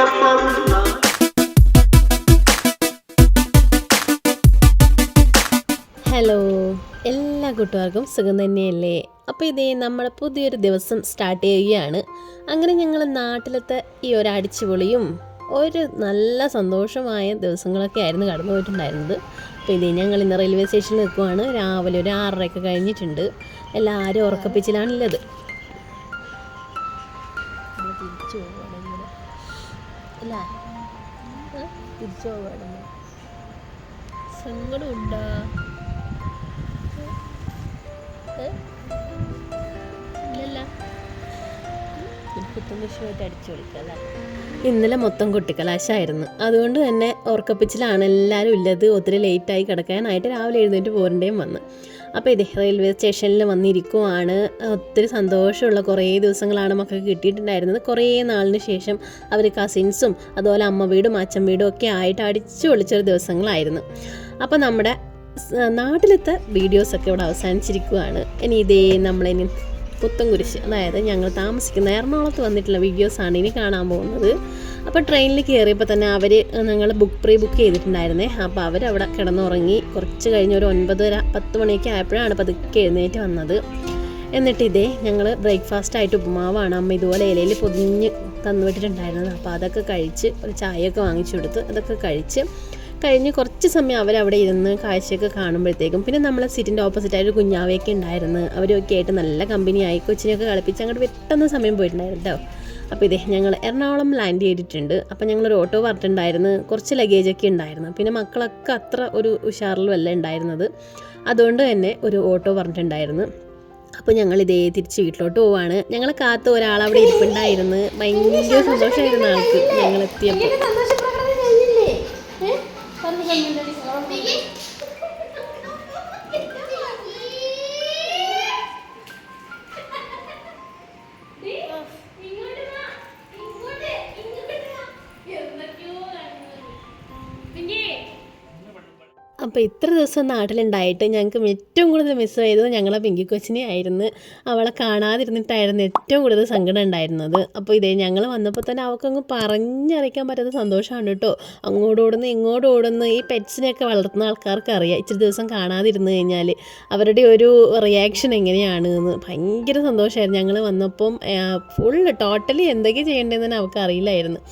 Hello എല്ലാ കൂട്ടുകാർക്കും സുഖം തന്നെയല്ലേ? അപ്പോൾ ഇതേ നമ്മുടെ പുതിയൊരു ദിവസം സ്റ്റാർട്ട് ചെയ്യുകയാണ്. അങ്ങനെ ഞങ്ങൾ നാട്ടിലത്തെ ഈ ഒരു അടിച്ചുപൊളിയും ഒരു നല്ല സന്തോഷമായ ദിവസങ്ങളൊക്കെ ആയിരുന്നു കടന്നു പോയിട്ടുണ്ടായിരുന്നത് അപ്പോൾ ഇതേ ഞങ്ങൾ ഇന്ന് റെയിൽവേ സ്റ്റേഷനിൽ നിൽക്കുവാണ്. രാവിലെ ഒരു ആറരയൊക്കെ കഴിഞ്ഞിട്ടുണ്ട്. എല്ലാവരും ഉറക്കപ്പിച്ചിലാണുള്ളത്. തിരിച്ചു അല്ല? തിരിച്ചു സങ്കടമുണ്ടാ? ഇന്നലെ മൊത്തം കുട്ടിക്കലാശായിരുന്നു. അതുകൊണ്ട് തന്നെ ഉറക്കപ്പിച്ചിലാണ് എല്ലാവരും ഉള്ളത് ഒത്തിരി ലേറ്റായി കിടക്കാനായിട്ട് രാവിലെ എഴുന്നേറ്റ് പോരേണ്ടയും വന്ന്. അപ്പോൾ ഇത് റെയിൽവേ സ്റ്റേഷനിൽ വന്നിരിക്കുവാണ്. ഒത്തിരി സന്തോഷമുള്ള കുറേ ദിവസങ്ങളാണ് മക്കൾക്ക് കിട്ടിയിട്ടുണ്ടായിരുന്നത്. കുറേ നാളിന് ശേഷം അവർ കസിൻസും അതുപോലെ അമ്മ വീടും അച്ഛൻ വീടും ഒക്കെ ആയിട്ട് അടിച്ചു പൊളിച്ചൊരു ദിവസങ്ങളായിരുന്നു. അപ്പോൾ നമ്മുടെ നാട്ടിലത്തെ വീഡിയോസൊക്കെ ഇവിടെ അവസാനിച്ചിരിക്കുകയാണ് ഇനി ഇതേ നമ്മളിനി പുത്തൻകുരിശ് അതായത് ഞങ്ങൾ താമസിക്കുന്ന എറണാകുളത്ത് വന്നിട്ടുള്ള വീഡിയോസാണ് ഇനി കാണാൻ പോകുന്നത്. അപ്പോൾ ട്രെയിനിൽ കയറിയപ്പോൾ തന്നെ അവർ ഞങ്ങൾ ബുക്ക് പ്രീ ബുക്ക് ചെയ്തിട്ടുണ്ടായിരുന്നേ. അപ്പോൾ അവരവിടെ കിടന്നുറങ്ങി. കുറച്ച് കഴിഞ്ഞ് ഒരു ഒൻപതര പത്ത് മണിയൊക്കെ ആയപ്പോഴാണ് പതുക്കെ എഴുന്നേറ്റ് വന്നത്. എന്നിട്ട് ഇതേ ഞങ്ങൾ ബ്രേക്ക്ഫാസ്റ്റ് ആയിട്ട് ഉപ്പുമാവാണ് അമ്മ ഇതുപോലെ ഇലയിൽ പൊതിഞ്ഞ് തന്നുവിട്ടിട്ടുണ്ടായിരുന്നത് അപ്പോൾ അതൊക്കെ കഴിച്ച് ഒരു ചായയൊക്കെ വാങ്ങിച്ചു കൊടുത്ത് അതൊക്കെ കഴിച്ച് കഴിഞ്ഞ് കുറച്ച് സമയം അവരവിടെ ഇരുന്ന് കാഴ്ചയൊക്കെ കാണുമ്പോഴത്തേക്കും പിന്നെ നമ്മളെ സീറ്റിന്റെ ഓപ്പോസിറ്റായൊരു കുഞ്ഞാവയൊക്കെ ഉണ്ടായിരുന്നു. അവരൊക്കെ ആയിട്ട് നല്ല കമ്പനിയായി കൊച്ചിനെയൊക്കെ കളിപ്പിച്ച് അങ്ങോട്ട് പെട്ടെന്ന് സമയം പോയിട്ടുണ്ടായിരുന്നു കേട്ടോ അപ്പോൾ ഇതേ ഞങ്ങൾ എറണാകുളം ലാൻഡ് ചെയ്തിട്ടുണ്ട്. അപ്പോൾ ഞങ്ങളൊരു ഓട്ടോ പറഞ്ഞിട്ടുണ്ടായിരുന്നു കുറച്ച് ലഗേജൊക്കെ ഉണ്ടായിരുന്നു. പിന്നെ മക്കളൊക്കെ അത്ര ഒരു ഉഷാറിലും അല്ല ഉണ്ടായിരുന്നത്. അതുകൊണ്ട് തന്നെ ഒരു ഓട്ടോ പറഞ്ഞിട്ടുണ്ടായിരുന്നു അപ്പോൾ ഞങ്ങൾ ഇതേ തിരിച്ച് വീട്ടിലോട്ട് പോവാണ്. ഞങ്ങളെ കാത്ത് ഒരാൾ അവിടെ ഇരിപ്പുണ്ടായിരുന്നു. ഭയങ്കര സന്തോഷമായിരുന്നു ആൾക്ക് ഞങ്ങൾ എത്തിയപ്പോൾ അപ്പോൾ ഇത്ര ദിവസം നാട്ടിലുണ്ടായിട്ട് ഞങ്ങൾക്ക് ഏറ്റവും കൂടുതൽ മിസ് ചെയ്തത് ഞങ്ങളെ പിങ്കി കൊച്ചിനെ ആയിരുന്നു. അവളെ കാണാതിരുന്നിട്ടായിരുന്നു ഏറ്റവും കൂടുതൽ സങ്കടം ഉണ്ടായിരുന്നത്. അപ്പോൾ ഇതേ ഞങ്ങൾ വന്നപ്പോൾ തന്നെ അവൾക്കങ്ങ് പറഞ്ഞറിയിക്കാൻ പറ്റാത്ത സന്തോഷമാണ് കേട്ടോ. അങ്ങോട്ട് ഓടുന്നു ഇങ്ങോട്ട് ഓടുന്നു ഈ പെറ്റ്സിനെയൊക്കെ വളർത്തുന്ന ആൾക്കാർക്ക് അറിയാം. ഇച്ചിരി ദിവസം കാണാതിരുന്നു കഴിഞ്ഞാൽ അവരുടെ ഒരു റിയാക്ഷൻ എങ്ങനെയാണ് എന്ന് ഭയങ്കര സന്തോഷമായിരുന്നു. ഞങ്ങൾ വന്നപ്പം ഫുള്ള് ടോട്ടലി എന്തൊക്കെ ചെയ്യേണ്ടതെന്ന് അവൾക്ക് അറിയില്ലായിരുന്നു.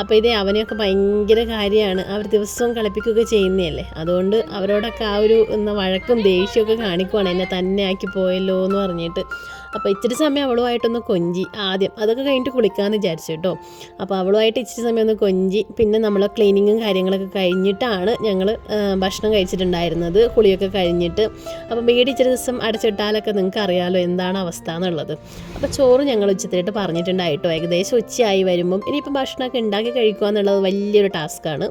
അപ്പോൾ ഇതേ അവനെയൊക്കെ ഭയങ്കര കാര്യമാണ്. അവർ ദിവസവും കളിപ്പിക്കുകയൊക്കെ ചെയ്യുന്നതല്ലേ? അതുകൊണ്ട് അവരോടൊക്കെ ആ ഒരു എന്താ വഴക്കും ദേഷ്യമൊക്കെ കാണിക്കുവാണ്. എന്നെ തന്നെ ആക്കി പോയല്ലോ എന്ന് പറഞ്ഞിട്ട്. അപ്പോൾ ഇച്ചിരി സമയം അവളുമായിട്ടൊന്ന് കൊഞ്ചി ആദ്യം. അതൊക്കെ കഴിഞ്ഞിട്ട് കുളിക്കാമെന്ന് വിചാരിച്ചു കേട്ടോ. അപ്പോൾ അവളുമായിട്ട് ഇച്ചിരി സമയം ഒന്ന് കൊഞ്ചി പിന്നെ നമ്മൾ ക്ലീനിങ്ങും കാര്യങ്ങളൊക്കെ കഴിഞ്ഞിട്ടാണ് ഞങ്ങൾ ഭക്ഷണം കഴിച്ചിട്ടുണ്ടായിരുന്നത്. കുളിയൊക്കെ കഴിഞ്ഞിട്ട്. അപ്പോൾ വീട് ഇച്ചിരി ദിവസം അടച്ചിട്ടാലൊക്കെ നിങ്ങൾക്ക് അറിയാമല്ലോ എന്താണ് അവസ്ഥ എന്നുള്ളത്. അപ്പോൾ ചോറ് ഞങ്ങൾ ഉച്ചത്തിലിട്ട് പറഞ്ഞിട്ടുണ്ടായിട്ടോ. ഏകദേശം ഉച്ചയായി വരുമ്പം ഇനിയിപ്പം ഭക്ഷണമൊക്കെ ഉണ്ടാക്കി കഴിക്കുക എന്നുള്ളത് വലിയൊരു ടാസ്ക്കാണ്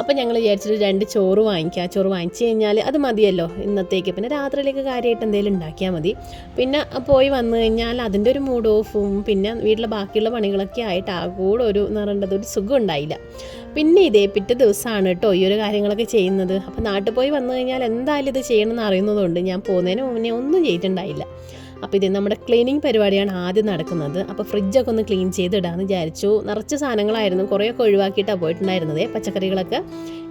അപ്പോൾ ഞങ്ങൾ വിചാരിച്ചിട്ട് രണ്ട് ചോറ് വാങ്ങിക്കുക ചോറ് വാങ്ങിച്ചു കഴിഞ്ഞാൽ അത് മതിയല്ലോ ഇന്നത്തേക്ക്. പിന്നെ രാത്രിയിലേക്ക് കാര്യമായിട്ട് എന്തെങ്കിലും ഉണ്ടാക്കിയാൽ മതി. പിന്നെ പോയി വന്നു കഴിഞ്ഞാൽ അതിന്റെ ഒരു മൂഡ് ഓഫും പിന്നെ വീട്ടിലെ ബാക്കിയുള്ള പണികളൊക്കെ ആയിട്ട് ആ കൂടെ ഒരു നിറേണ്ടത് ഒരു സുഖം ഉണ്ടായില്ല. പിന്നെ ഇതേ പിറ്റേ ദിവസമാണ് കേട്ടോ ഈ ഒരു കാര്യങ്ങളൊക്കെ ചെയ്യുന്നത്. അപ്പോൾ നാട്ടിൽ പോയി വന്നു കഴിഞ്ഞാൽ എന്തായാലും ഇത് ചെയ്യണമെന്ന് അറിയുന്നതുകൊണ്ട് ഞാൻ പോകുന്നതിന് മുന്നേ ഒന്നും ചെയ്തിട്ടുണ്ടായില്ല. അപ്പോൾ ഇത് നമ്മുടെ ക്ലീനിങ് പരിപാടിയാണ് ആദ്യം നടക്കുന്നത്. അപ്പോൾ ഫ്രിഡ്ജൊക്കെ ഒന്ന് ക്ലീൻ ചെയ്തിടാന്ന് വിചാരിച്ചു. നിറച്ച് സാധനങ്ങളായിരുന്നു. കുറേയൊക്കെ ഒഴിവാക്കിയിട്ടാണ് പോയിട്ടുണ്ടായിരുന്നത് പച്ചക്കറികളൊക്കെ.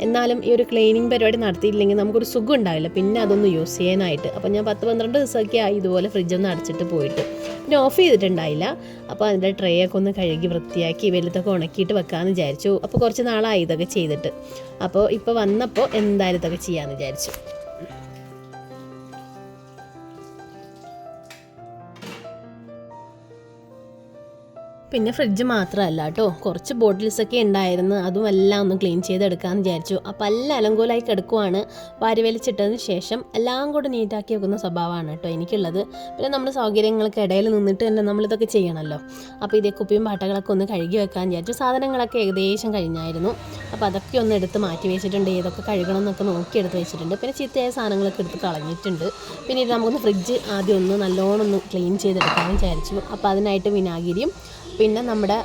എന്നാലും ഈ ഒരു ക്ലീനിങ് പരിപാടി നടത്തിയില്ലെങ്കിൽ നമുക്കൊരു സുഖം ഉണ്ടാവില്ല. പിന്നെ അതൊന്ന് യൂസ് ചെയ്യാനായിട്ട്. അപ്പോൾ ഞാൻ പത്ത് പന്ത്രണ്ട് ദിവസമൊക്കെ ആയി ഇതുപോലെ ഫ്രിഡ്ജൊന്ന് അടച്ചിട്ട് പോയിട്ട്. പിന്നെ ഓഫ് ചെയ്തിട്ടുണ്ടായില്ല. അപ്പോൾ അതിന്റെ ട്രേ ഒക്കെ ഒന്ന് കഴുകി വൃത്തിയാക്കി വലുതൊക്കെ ഉണക്കിയിട്ട് വെക്കാമെന്ന് വിചാരിച്ചു. അപ്പോൾ കുറച്ച് നാളായി ഇതൊക്കെ ചെയ്തിട്ട്. അപ്പോൾ ഇപ്പോൾ വന്നപ്പോൾ എന്തായാലും ഇതൊക്കെ ചെയ്യാമെന്ന് വിചാരിച്ചു. പിന്നെ ഫ്രിഡ്ജ് മാത്രമല്ല കേട്ടോ. കുറച്ച് ബോട്ടിൽസൊക്കെ ഉണ്ടായിരുന്നു. അതും എല്ലാം ഒന്ന് ക്ലീൻ ചെയ്തെടുക്കാമെന്ന് വിചാരിച്ചു. അപ്പോൾ എല്ലാം അലങ്കോലായി കിടക്കുവാണ്. വാരി വലിച്ചിട്ടതിന് ശേഷം എല്ലാം കൂടെ നീറ്റാക്കി വെക്കുന്ന സ്വഭാവമാണ് കേട്ടോ എനിക്കുള്ളത്. പിന്നെ നമ്മൾ സൗകര്യങ്ങൾക്ക് ഇടയിൽ നിന്നിട്ട് തന്നെ നമ്മളിതൊക്കെ ചെയ്യണമല്ലോ അപ്പോൾ ഇതേ കുപ്പിയും പാട്ടകളൊക്കെ ഒന്ന് കഴുകി വെക്കാൻ വിചാരിച്ചു. സാധനങ്ങളൊക്കെ ഏകദേശം കഴിഞ്ഞായിരുന്നു. അപ്പോൾ അതൊക്കെ ഒന്ന് എടുത്ത് മാറ്റി വെച്ചിട്ടുണ്ട്. ഏതൊക്കെ കഴുകണം എന്നൊക്കെ നോക്കി എടുത്ത് വെച്ചിട്ടുണ്ട്. പിന്നെ ചീത്തയായ സാധനങ്ങളൊക്കെ എടുത്ത് കളഞ്ഞിട്ടുണ്ട്. പിന്നെ ഇത് നമുക്കൊന്ന് ഫ്രിഡ്ജ് ആദ്യം ഒന്ന് നല്ലോണം ഒന്ന് ക്ലീൻ ചെയ്തെടുക്കാമെന്ന് വിചാരിച്ചു. അപ്പോൾ അതിനായിട്ട് വിനാഗിരിയും പിന്നെ നമ്മുടെ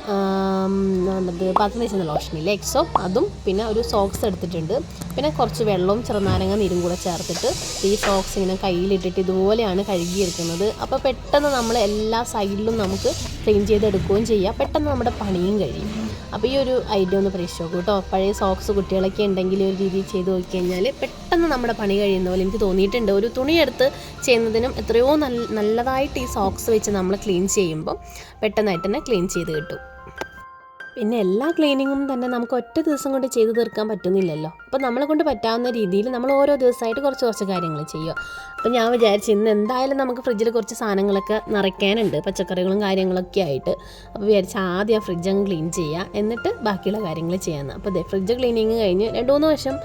പാത്രം തേച്ചുന്ന ലോഷനില്ലേ എക്സോ അതും പിന്നെ ഒരു സോക്സ് എടുത്തിട്ടുണ്ട്. പിന്നെ കുറച്ച് വെള്ളവും ചെറുനാരങ്ങ നീരും കൂടെ ചേർത്തിട്ട് ഈ സോക്സ് ഇങ്ങനെ കയ്യിലിട്ടിട്ട് ഇതുപോലെയാണ് കഴുകിയെടുക്കുന്നത് അപ്പോൾ പെട്ടെന്ന് നമ്മൾ എല്ലാ സൈഡിലും നമുക്ക് ക്ലീൻ ചെയ്തെടുക്കുകയും ചെയ്യാം. പെട്ടെന്ന് നമ്മുടെ പണിയും കഴിയും. അപ്പോൾ ഈ ഒരു ഐഡിയ ഒന്ന് പരീക്ഷിച്ച് നോക്കൂ കേട്ടോ പഴയ സോക്സ് കുട്ടികളൊക്കെ ഉണ്ടെങ്കിൽ ഒരു രീതിയിൽ ചെയ്ത് നോക്കി കഴിഞ്ഞാൽ പെട്ടെന്ന് നമ്മുടെ പണി കഴിയുന്ന പോലെ എനിക്ക് തോന്നിയിട്ടുണ്ട്. ഒരു തുണിയെടുത്ത് ചെയ്യുന്നതിനും എത്രയോ നല്ല നല്ലതായിട്ട് ഈ സോക്സ് വെച്ച് നമ്മൾ ക്ലീൻ ചെയ്യുമ്പോൾ പെട്ടെന്നായിട്ട് തന്നെ ക്ലീൻ ചെയ്ത് കിട്ടും. പിന്നെ എല്ലാ ക്ലീനിങ്ങും തന്നെ നമുക്ക് ഒറ്റ ദിവസം കൊണ്ട് ചെയ്തു തീർക്കാൻ പറ്റുന്നില്ലല്ലോ. അപ്പോൾ നമ്മളെ കൊണ്ട് പറ്റാവുന്ന രീതിയിൽ നമ്മൾ ഓരോ ദിവസമായിട്ട് കുറച്ച് കുറച്ച് കാര്യങ്ങൾ ചെയ്യുക. അപ്പോൾ ഞാൻ വിചാരിച്ചു ഇന്ന് എന്തായാലും നമുക്ക് ഫ്രിഡ്ജിൽ കുറച്ച് സാധനങ്ങളൊക്കെ നിറയ്ക്കാനുണ്ട് പച്ചക്കറികളും കാര്യങ്ങളൊക്കെ ആയിട്ട്. അപ്പോൾ വിചാരിച്ച ആദ്യം ആ ഫ്രിഡ്ജ് അങ്ങ് ക്ലീൻ ചെയ്യുക എന്നിട്ട് ബാക്കിയുള്ള കാര്യങ്ങൾ ചെയ്യാമെന്ന്. അപ്പോൾ അതെ ഫ്രിഡ്ജ് ക്ലീനിങ് കഴിഞ്ഞ് രണ്ട് മൂന്ന് വർഷം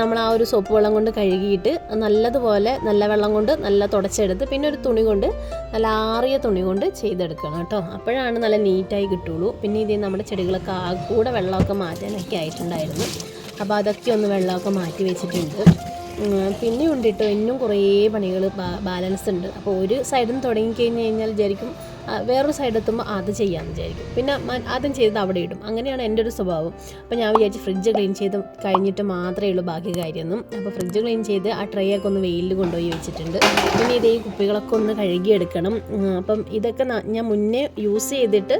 നമ്മൾ ആ ഒരു സോപ്പ് വെള്ളം കൊണ്ട് കഴുകിയിട്ട് നല്ലതുപോലെ നല്ല വെള്ളം കൊണ്ട് നല്ല തുടച്ചെടുത്ത് പിന്നെ ഒരു തുണി കൊണ്ട് നല്ല ആറിയ തുണി കൊണ്ട് ചെയ്തെടുക്കണം കേട്ടോ. അപ്പോഴാണ് നല്ല നീറ്റായി കിട്ടുള്ളൂ. പിന്നെ ഇത് നമ്മുടെ ചെടികളൊക്കെ കൂടെ വെള്ളമൊക്കെ മാറ്റാനൊക്കെ ആയിട്ടുണ്ടായിരുന്നു. അപ്പോൾ അതൊക്കെ ഒന്ന് വെള്ളമൊക്കെ മാറ്റി വെച്ചിട്ടുണ്ട്. പിന്നെ ഉണ്ട് കേട്ടോ ഇന്നും കുറേ പണികൾ ബാലൻസ് ഉണ്ട്. അപ്പോൾ ഒരു സൈഡിൽ നിന്ന് തുടങ്ങി കഴിഞ്ഞ് കഴിഞ്ഞാൽ വിചാരിക്കും വേറൊരു സൈഡ് എത്തുമ്പോൾ അത് ചെയ്യാമെന്ന് വിചാരിക്കും. പിന്നെ ആദ്യം ചെയ്ത് അവിടെ ഇടും. അങ്ങനെയാണ് എന്റെ ഒരു സ്വഭാവം. അപ്പോൾ ഞാൻ വിചാരിച്ച് ഫ്രിഡ്ജ് ക്ലീൻ ചെയ്ത് കഴിഞ്ഞിട്ട് മാത്രമേ ഉള്ളൂ ബാക്കി കാര്യമൊന്നും. അപ്പോൾ ഫ്രിഡ്ജ് ക്ലീൻ ചെയ്ത് ആ ട്രേ ഒക്കെ ഒന്ന് വെയിലിൽ കൊണ്ടുപോയി വെച്ചിട്ടുണ്ട്. പിന്നെ ഇതേ കുപ്പികളൊക്കെ ഒന്ന് കഴുകിയെടുക്കണം. അപ്പം ഇതൊക്കെ ഞാൻ മുന്നേ യൂസ് ചെയ്തിട്ട്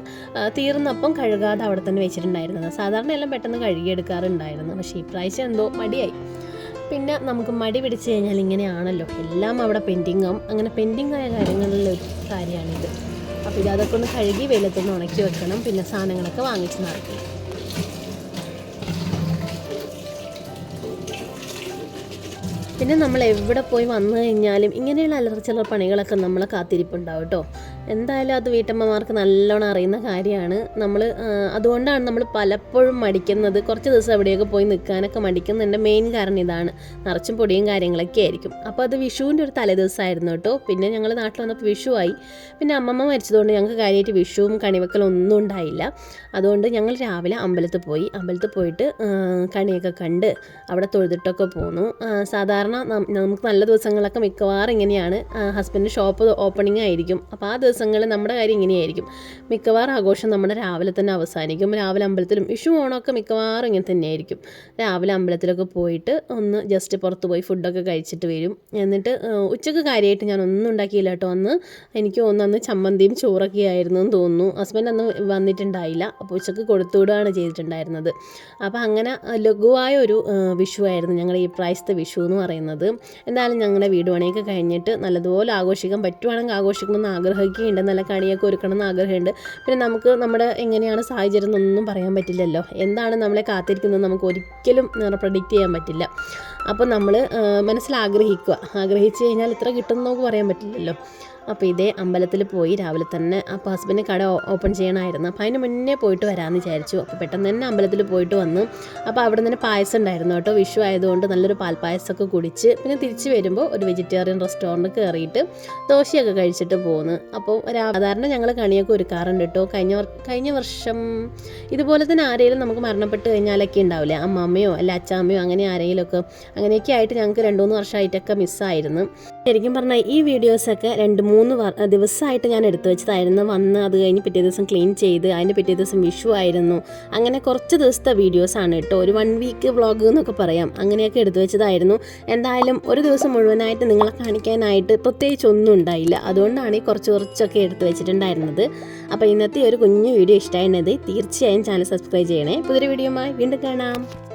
തീർന്നപ്പം കഴുകാതെ അവിടെ തന്നെ വെച്ചിട്ടുണ്ടായിരുന്നത്. സാധാരണ എല്ലാം പെട്ടെന്ന് കഴുകിയെടുക്കാറുണ്ടായിരുന്നു. പക്ഷേ ഇപ്രാവശ്യം എന്തോ മടിയായി. പിന്നെ നമുക്ക് മടി പിടിച്ച് കഴിഞ്ഞാൽ ഇങ്ങനെയാണല്ലോ. എല്ലാം അവിടെ പെൻഡിങ്ങും അങ്ങനെ പെൻഡിങ് ആയ കാര്യങ്ങളിലൊരു കാര്യമാണിത്. അപ്പോൾ ഇത് അതൊക്കെ ഒന്ന് കഴുകി വെയിലത്തൊന്ന് ഉണക്കി വെക്കണം. പിന്നെ സാധനങ്ങളൊക്കെ വാങ്ങിച്ച് നടക്കണം. പിന്നെ നമ്മൾ എവിടെ പോയി വന്നു കഴിഞ്ഞാലും ഇങ്ങനെയുള്ള അലറ പണികളൊക്കെ നമ്മളെ കാത്തിരിപ്പുണ്ടാവും കേട്ടോ. എന്തായാലും അത് വീട്ടമ്മമാർക്ക് നല്ലോണം അറിയുന്ന കാര്യമാണ്. നമ്മൾ അതുകൊണ്ടാണ് നമ്മൾ പലപ്പോഴും മടിക്കുന്നത്. കുറച്ച് ദിവസം എവിടെയൊക്കെ പോയി നിൽക്കാനൊക്കെ മടിക്കുന്നതിന്റെ മെയിൻ കാരണം ഇതാണ്. നിറച്ചും പൊടിയും കാര്യങ്ങളൊക്കെ ആയിരിക്കും. അപ്പോൾ അത് വിഷുവിന്റെ ഒരു തലേദിവസമായിരുന്നു കേട്ടോ. പിന്നെ ഞങ്ങൾ നാട്ടിൽ വന്നപ്പോൾ വിഷുവായി പിന്നെ അമ്മമ്മ മരിച്ചതുകൊണ്ട് ഞങ്ങൾക്ക് കാര്യമായിട്ട് വിഷുവും കണിവെക്കലും ഒന്നും ഉണ്ടായില്ല. അതുകൊണ്ട് ഞങ്ങൾ രാവിലെ അമ്പലത്തിൽ പോയി. അമ്പലത്തിൽ പോയിട്ട് കണിയൊക്കെ കണ്ട് അവിടെ തൊഴുതിട്ടൊക്കെ പോന്നു. സാധാരണ നമുക്ക് നല്ല ദിവസങ്ങളൊക്കെ മിക്കവാറും ഇങ്ങനെയാണ്. ഹസ്ബൻഡ് ഷോപ്പ് ഓപ്പണിംഗ് ആയിരിക്കും. അപ്പോൾ ആ ദിവസങ്ങളിൽ നമ്മുടെ കാര്യം ഇങ്ങനെയായിരിക്കും. മിക്കവാറും ആഘോഷം നമ്മുടെ രാവിലെ തന്നെ അവസാനിക്കും. രാവിലെ അമ്പലത്തിലും വിഷു ഓണമൊക്കെ മിക്കവാറും ഇങ്ങനെ തന്നെയായിരിക്കും. രാവിലെ അമ്പലത്തിലൊക്കെ പോയിട്ട് ഒന്ന് ജസ്റ്റ് പുറത്ത് പോയി ഫുഡൊക്കെ കഴിച്ചിട്ട് വരും. എന്നിട്ട് ഉച്ചയ്ക്ക് കാര്യമായിട്ട് ഞാൻ ഒന്നും ഉണ്ടാക്കിയില്ല കേട്ടോ. അന്ന് എനിക്ക് ഒന്ന് അന്ന് ചമ്മന്തിയും ചോറൊക്കെ ആയിരുന്നു എന്ന് തോന്നുന്നു. ഹസ്ബൻഡ് അന്ന് വന്നിട്ടുണ്ടായില്ല. അപ്പോൾ ഉച്ചയ്ക്ക് കൊടുത്തുവിടുകയാണ് ചെയ്തിട്ടുണ്ടായിരുന്നത്. അപ്പോൾ അങ്ങനെ ലഘുവായ ഒരു വിഷു ആയിരുന്നു ഞങ്ങളുടെ ഈ പ്രാവശ്യത്തെ വിഷു എന്ന് പറയുന്നത്. എന്തായാലും ഞങ്ങളുടെ വീട് പണിയൊക്കെ കഴിഞ്ഞിട്ട് നല്ലതുപോലെ ആഘോഷിക്കാൻ പറ്റുവാണെങ്കിൽ ആഘോഷിക്കണമെന്ന് ആഗ്രഹിക്കുന്നുണ്ട് നല്ല കണിയൊക്കെ ഒരുക്കണം എന്ന് ആഗ്രഹമുണ്ട്. പിന്നെ നമുക്ക് നമ്മുടെ എങ്ങനെയാണ് സാഹചര്യം എന്നൊന്നും പറയാൻ പറ്റില്ലല്ലോ. എന്താണ് നമ്മളെ കാത്തിരിക്കുന്നത്? നമുക്ക് ഒരിക്കലും പ്രഡിക്റ്റ് ചെയ്യാൻ പറ്റില്ല. അപ്പോൾ നമ്മൾ മനസ്സിൽ ആഗ്രഹിക്കുക ആഗ്രഹിച്ചു കഴിഞ്ഞാൽ ഇത്ര കിട്ടുമെന്ന് നമുക്ക് പറയാൻ പറ്റില്ലല്ലോ. അപ്പോൾ ഇതേ അമ്പലത്തിൽ പോയി രാവിലെ തന്നെ അപ്പോൾ ഹസ്ബൻഡ് കട ഓപ്പൺ ചെയ്യണമായിരുന്നു അപ്പോൾ അതിന് മുന്നേ പോയിട്ട് വരാമെന്ന് വിചാരിച്ചു. അപ്പോൾ പെട്ടെന്ന് തന്നെ അമ്പലത്തിൽ പോയിട്ട് വന്നു. അപ്പോൾ അവിടെ തന്നെ പായസം ഉണ്ടായിരുന്നു കേട്ടോ. വിഷു ആയതുകൊണ്ട് നല്ലൊരു പാൽപ്പായസമൊക്കെ കുടിച്ച് പിന്നെ തിരിച്ച് വരുമ്പോൾ ഒരു വെജിറ്റേറിയൻ റെസ്റ്റോറന്റ് കയറിയിട്ട് ദോശയൊക്കെ കഴിച്ചിട്ട് പോകുന്നു അപ്പോൾ സാധാരണ ഞങ്ങൾ കണിയൊക്കെ ഒരുക്കാറുണ്ട് കേട്ടോ. കഴിഞ്ഞ കഴിഞ്ഞ വർഷം ഇതുപോലെ തന്നെ ആരെങ്കിലും നമുക്ക് മരണപ്പെട്ട് കഴിഞ്ഞാലൊക്കെ ഉണ്ടാവില്ലേ? അമ്മമ്മയോ അല്ല അച്ചാമ്മയോ അങ്ങനെ ആരെങ്കിലുമൊക്കെ അങ്ങനെയൊക്കെ ആയിട്ട് ഞങ്ങൾക്ക് രണ്ട് മൂന്ന് വർഷമായിട്ടൊക്കെ മിസ്സായിരുന്നു ശരിക്കും പറഞ്ഞാൽ ഈ വീഡിയോസൊക്കെ രണ്ട് മൂന്ന് വർ- ദിവസമായിട്ട് ഞാൻ എടുത്തു വെച്ചതായിരുന്നു. വന്ന് അത് കഴിഞ്ഞ് പിറ്റേ ദിവസം ക്ലീൻ ചെയ്ത് അതിന്റെ പിറ്റേ ദിവസം വിഷു ആയിരുന്നു. അങ്ങനെ കുറച്ച് ദിവസത്തെ വീഡിയോസാണ് കേട്ടോ. ഒരു വൺ വീക്ക് വ്ളോഗ് എന്നൊക്കെ പറയാം. അങ്ങനെയൊക്കെ എടുത്തു വെച്ചതായിരുന്നു. എന്തായാലും ഒരു ദിവസം മുഴുവനായിട്ട് നിങ്ങളെ കാണിക്കാനായിട്ട് പ്രത്യേകിച്ച് ഒന്നും ഉണ്ടായില്ല. അതുകൊണ്ടാണ് ഈ കുറച്ച് കുറച്ചൊക്കെ എടുത്തു വെച്ചിട്ടുണ്ടായിരുന്നത്. അപ്പോൾ ഇന്നത്തെ ഒരു കുഞ്ഞു വീഡിയോ ഇഷ്ടമായിരുന്നത് തീർച്ചയായും ചാനൽ സബ്സ്ക്രൈബ് ചെയ്യണേ. പുതിയൊരു വീഡിയോയുമായി വീണ്ടും കാണാം.